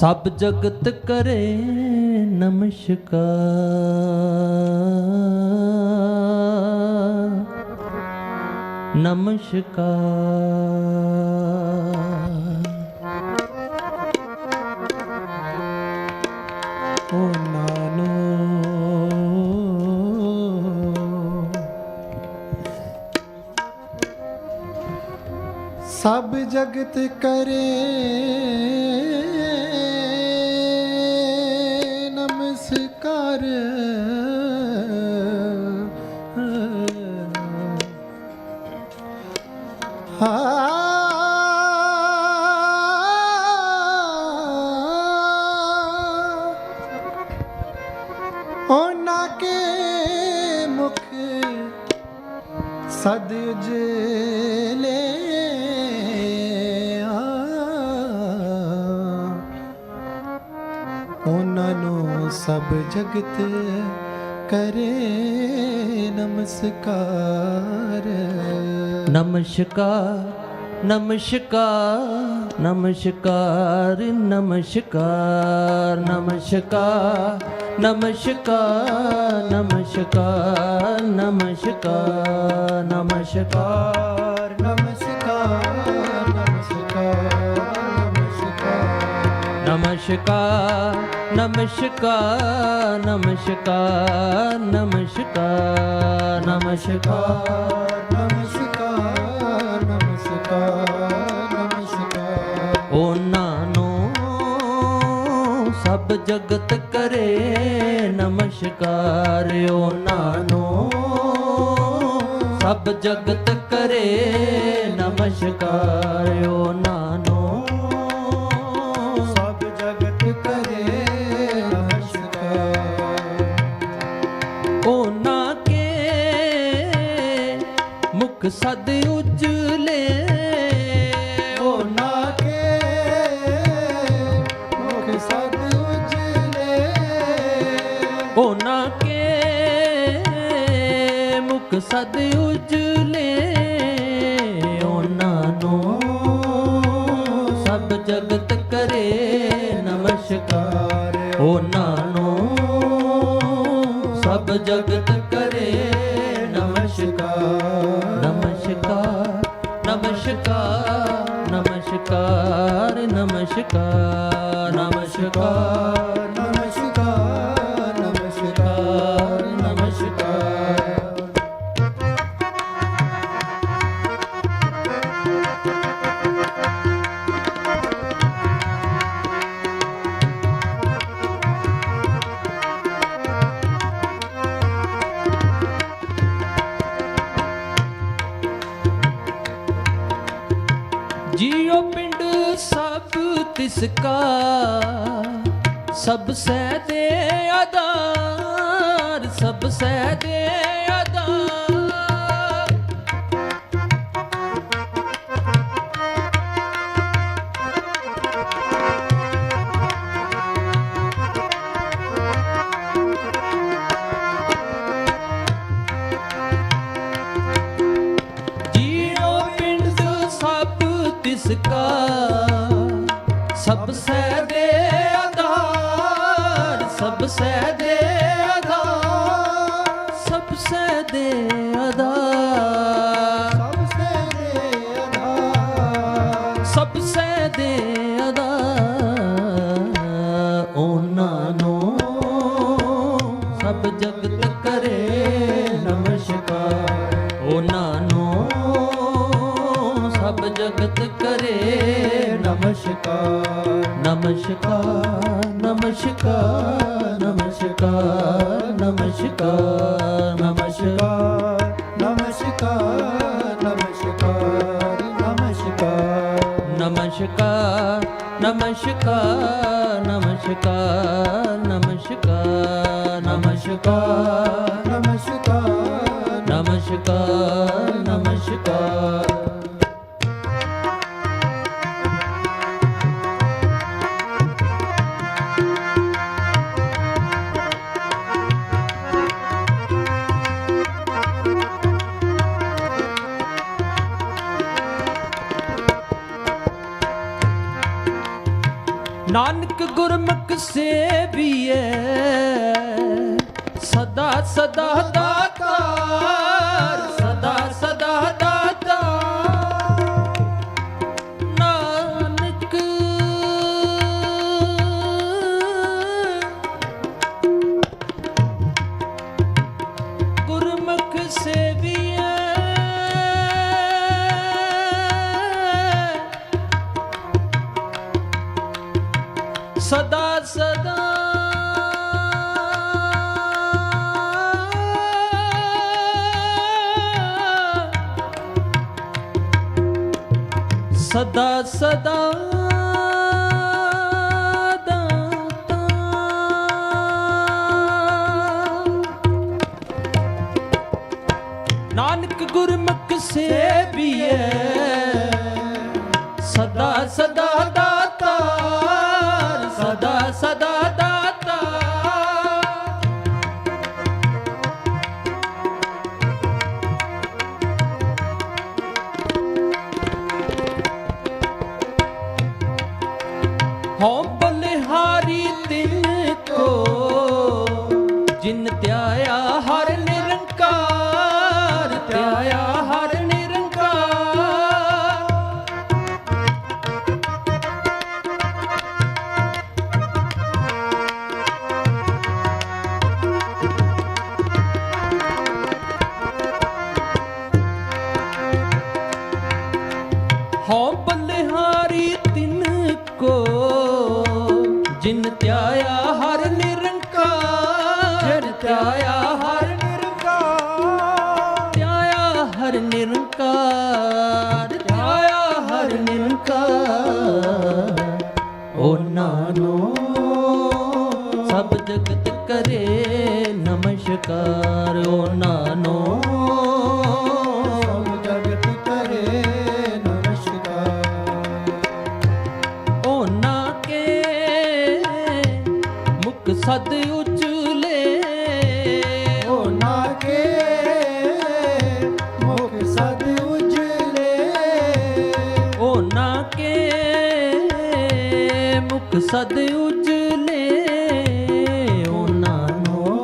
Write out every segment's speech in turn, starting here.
ਸਭ ਜਗਤ ਕਰੇ ਨਮਸਕਾਰ। ਨਮਸਕਾਰ। ਓ ਨਾਨੋ। ਸਭ ਜਗਤ ਕਰੇ ਨਮਸਕਾਰ ਹਾਂ ਉਹਨਾਂ ਕੇ ਮੁਖ ਸਦ ਜੇ ਉਹਨਾਂ ਨੂੰ ਸਭ ਜਗਤ ਕਰੇ ਨਮਸਕਾਰ। ਨਮਸਕਾਰ ਨਮਸਕਾਰ ਨਮਸਕਾਰ ਨਮਸਕਾਰ ਨਮਸਕਾਰ ਨਮਸਕਾਰ ਨਮਸਕਾਰ ਨਮਸਕਾਰ ਨਮਸਕਾਰ। ਨਮਸਕਾਰ ਨਮਸਕਾਰ ਨਮਸਕਾਰ। ਨਮਸਕਾਰ ਨਮਸਕਾਰ ਨਮਸਕਾਰ ਨਮਸਕਾਰ। ਨਮਸਕਾਰ ਨਮਸਕਾਰ ਨਮਸਕਾਰ ਉਹਨਾਂ ਸਭ ਜਗਤ ਕਰੇ ਨਮਸਕਾਰ। ਉਹਨਾਂ ਨੂੰ ਸਭ ਜਗਤ ਕਰੇ ਨਮਸਕਾਰ। ਮੁਖ ਸਦ ਉਜਲੇ ਉਹਨਾਂ ਕੇ ਮੁਖ ਸਦ ਉਜਲੇ ਉਹਨਾਂ ਕੇ ਮੁਖ ਸਦ ਉਜਲੇ ਉਹਨਾਂ ਨੂੰ ਸਭ ਜਗਤ ਕਰੇ ਨਮਸਕਾਰ। ਉਹਨਾਂ ਨੂੰ ਸਭ ਜਗਤ ਕਰੇ ਨਮਸਕਾਰ ਨਮਸਕਾਰ ਨਮਸਕਾਰ ਨਮਸਕਾਰ ਨਮਸਕਾਰ ਨਮਸਕਾਰ ਸਭ ਤਿਸ ਕਾ ਸਭ ਸਹਿ ਦੇ ਆਧਾਰ, ਸਭ ਸਹਿ ਦੇ ਆਧਾਰ। ਜੀਉ ਪਿੰਡ ਸਭ ਤਿਸ ਸਭ ਸਹਿ ਦੇ ਆਧਾਰ ਸਭ ਸਹਿ ਦੇ ਆਧਾਰ ਸਭ ਸਹਿ ਦੇ ਆਧਾਰ। ਨਮਸਕਾਰ ਨਮਸਕਾਰ ਨਮਸਕਾਰ ਨਮਸਕਾਰ ਨਮਸਕਾਰ ਨਮਸਕਾਰ ਨਮਸਕਾਰ ਨਮਸਕਾਰ ਨਮਸਕਾਰ ਨਮਸਕਾਰ ਨਮਸਕਾਰ ਨਮਸਕਾਰ ਨਮਸਕਾਰ ਨਮਸਕਾਰ ਨਮਸਕਾਰ ਨਮਸਕਾਰ ਨਮਸਕਾਰ ਨਾਨਕ ਗੁਰਮੁਖ ਸੇਵੀਐ ਸਦਾ ਸਦਾ ਦਾਤਾਰ ਸਦਾ ਸਦਾ ਦਾਤਾ। ਨਾਨਕ ਗੁਰਮੁਖ ਸੇਵੀਐ। ਹਉ ਬਲਿਹਾਰੀ ਤਿਨ ਕੋ ਜਿਨ ਧਿਆਇਆ ਹਰ ਨਿਰੰਕਾਰ ਧਿਆਇਆ ਹਰ ਨਿਰੰਕਾਰ। ਹਉ ਬਲਿਹਾਰੀ 呀呀 ਸਦ ਉਜਲੇ ਉਹਨਾਂ ਕੇ ਮੁਖ ਸਦ ਉਜਲੇ ਉਹਨਾਂ ਕੇ ਮੁਖ ਸਦ ਉਜਲੇ ਉਹਨਾਂ ਨੂੰ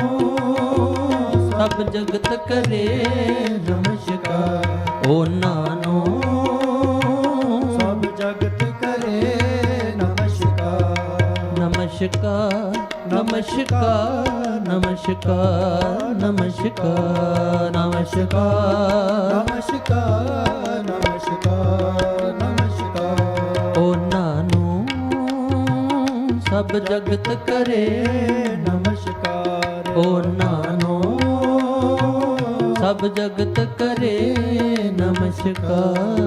ਸਭ ਜਗਤ ਕਰੇ ਨਮਸਕਾਰ। ਉਹਨਾਂ ਨੂੰ ਸਭ ਜਗਤ ਕਰੇ ਨਮਸਕਾਰ। ਨਮਸਕਾਰ। ਨਮਸਕਾਰ ਨਮਸਕਾਰ ਨਮਸਕਾਰ ਨਮਸਕਾਰ ਨਮਸਕਾਰ ਨਮਸਕਾਰ ਨਮਸਕਾਰ ਉਹਨਾਂ ਨੂੰ ਸਭ ਜਗਤ ਕਰੇ ਨਮਸਕਾਰ ਉਹਨਾਂ ਨੂੰ ਸਭ ਜਗਤ ਕਰੇ ਨਮਸਕਾਰ